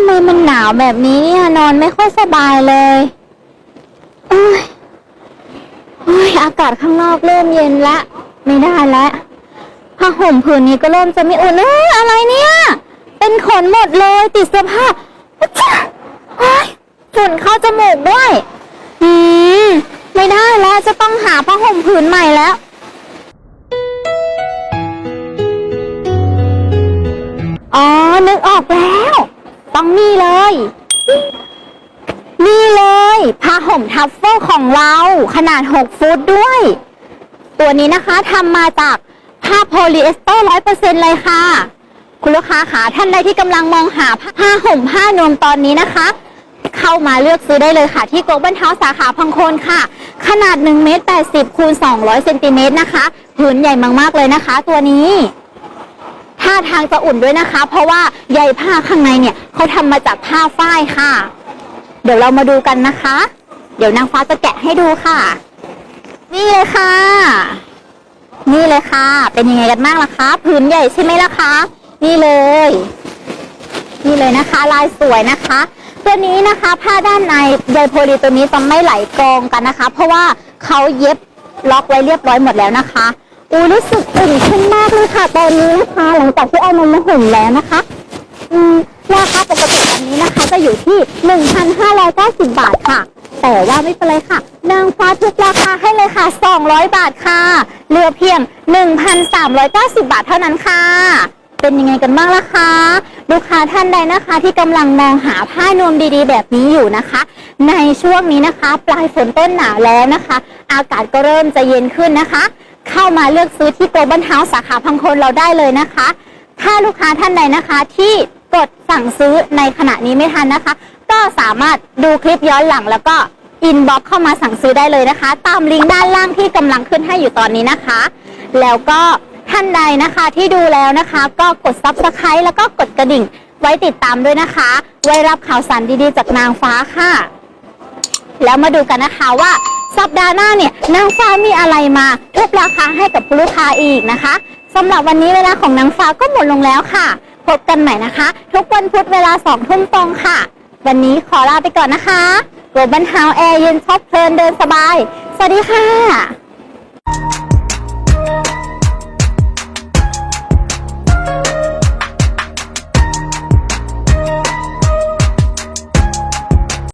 ำไมมันหนาวแบบนี้เนี่ยนอนไม่ค่อยสบายเลยเอ้ยเอ้ยอากาศข้างนอกเริ่มเย็นละ ไม่ได้แล้วผ้าห่มผืนนี้ก็เริ่มจะไม่อุ่นเอ้ยอะไรเนี่ย เป็นขนหมดเลยติดเสื้อผ้าอะจ๊ะเอ้ยฝุ่นเข้าจมูกด้วย อืม ไม่ได้แล้วจะต้องหาผ้าห่มผืนใหม่แล้ว อ๋อ นึกออกแล้ว ต้องนี่เลย นี่เลยผ้าห่มทัฟเฟิลของเราขนาด 6 ฟุตด้วย ตัวนี้นะคะทำมาจากผ้าโพลีเอสเตอร์ร้อยเปอร์เซ็นเลยค่ะ คุณลูกค้าขาท่านใดที่กำลังมองหาผ้าห่มผ้านวมตอนนี้นะคะ เข้ามาเลือกซื้อได้เลยค่ะ ที่โกลบอลเท้าสาขาพังโคนค่ะ ขนาด1เมตร80คูณ200เซนติเมตรนะคะ ผืนใหญ่มากๆเลยนะคะ ตัวนี้ ท่าทางจะอุ่นด้วยนะคะ เพราะว่าใยผ้าข้างในเนี่ยเขาทำมาจากผ้าฝ้ายค่ะ เดี๋ยวเรามาดูกันนะคะ เดี๋ยวนางฟ้าจะแกะให้ดูค่ะ นี่เลยค่ะ นี่เลยค่ะ เป็นยังไงกันบ้างล่ะคะผืนใหญ่ใช่ไหมล่ะคะ นี่เลย นี่เลยนะคะ ลายสวยนะคะ ตัวนี้นะคะผ้าด้านในใยโพลีตัวนี้จะไม่ไหลกองกันนะคะ เพราะว่าเขาเย็บล็อกไว้เรียบร้อยหมดแล้วนะคะ อูรู้สึกอุ่นขึ้นมากเลยค่ะ ตอนนี้นะคะ หลังจากที่เอานมาห่มแล้วนะคะ อืมราคาปกติอันนี้นะคะ จะอยู่ที่ 1,590 บาทค่ะ แต่ว่าไม่เป็นไรค่ะ นางฟ้าทุกราคาให้เลยค่ะ 200 บาทค่ะ เหลือเพียง 1,390 บาทเท่านั้นค่ะ เป็นยังไงกันบ้างล่ะคะลูกค้าท่านใดนะคะที่กำลังมองหาผ้านวมดีๆ แบบนี้อยู่นะคะ ในช่วงนี้นะคะ ปลายฝนต้นหนาวแล้วนะคะ อากาศก็เริ่มจะเย็นขึ้นนะคะ เข้ามาเลือกซื้อที่โกลบอลเฮาส์สาขาพังโคนเราได้เลยนะคะ ถ้าลูกค้าท่านใดนะคะที่กดสั่งซื้อในขณะนี้ไม่ทันนะคะ ก็สามารถดูคลิปย้อนหลังแล้วก็อินบ็อกเข้ามาสั่งซื้อได้เลยนะคะ ตามลิงก์ด้านล่างที่กำลังขึ้นให้อยู่ตอนนี้นะคะ แล้วก็ท่านใดนะคะที่ดูแล้วนะคะ ก็กด subscribe แล้วก็กดกระดิ่งไว้ติดตามด้วยนะคะ ไว้รับข่าวสารดีๆ จากนางฟ้าค่ะ แล้วมาดูกันนะคะว่า สัปดาห์หน้าเนี่ยนางฟ้ามีอะไรมาทุบราคาให้กับลูกค้าอีกนะคะสำหรับวันนี้เวลาของนางฟ้าก็หมดลงแล้วค่ะ พบกันใหม่นะคะ ทุกวันพุธเวลาสองทุ่มตรงค่ะ วันนี้ขอลาไปก่อนนะคะโรบันฮาวแอร์เย็นชอบเพลินเดินสบาย สวัสดีค่ะ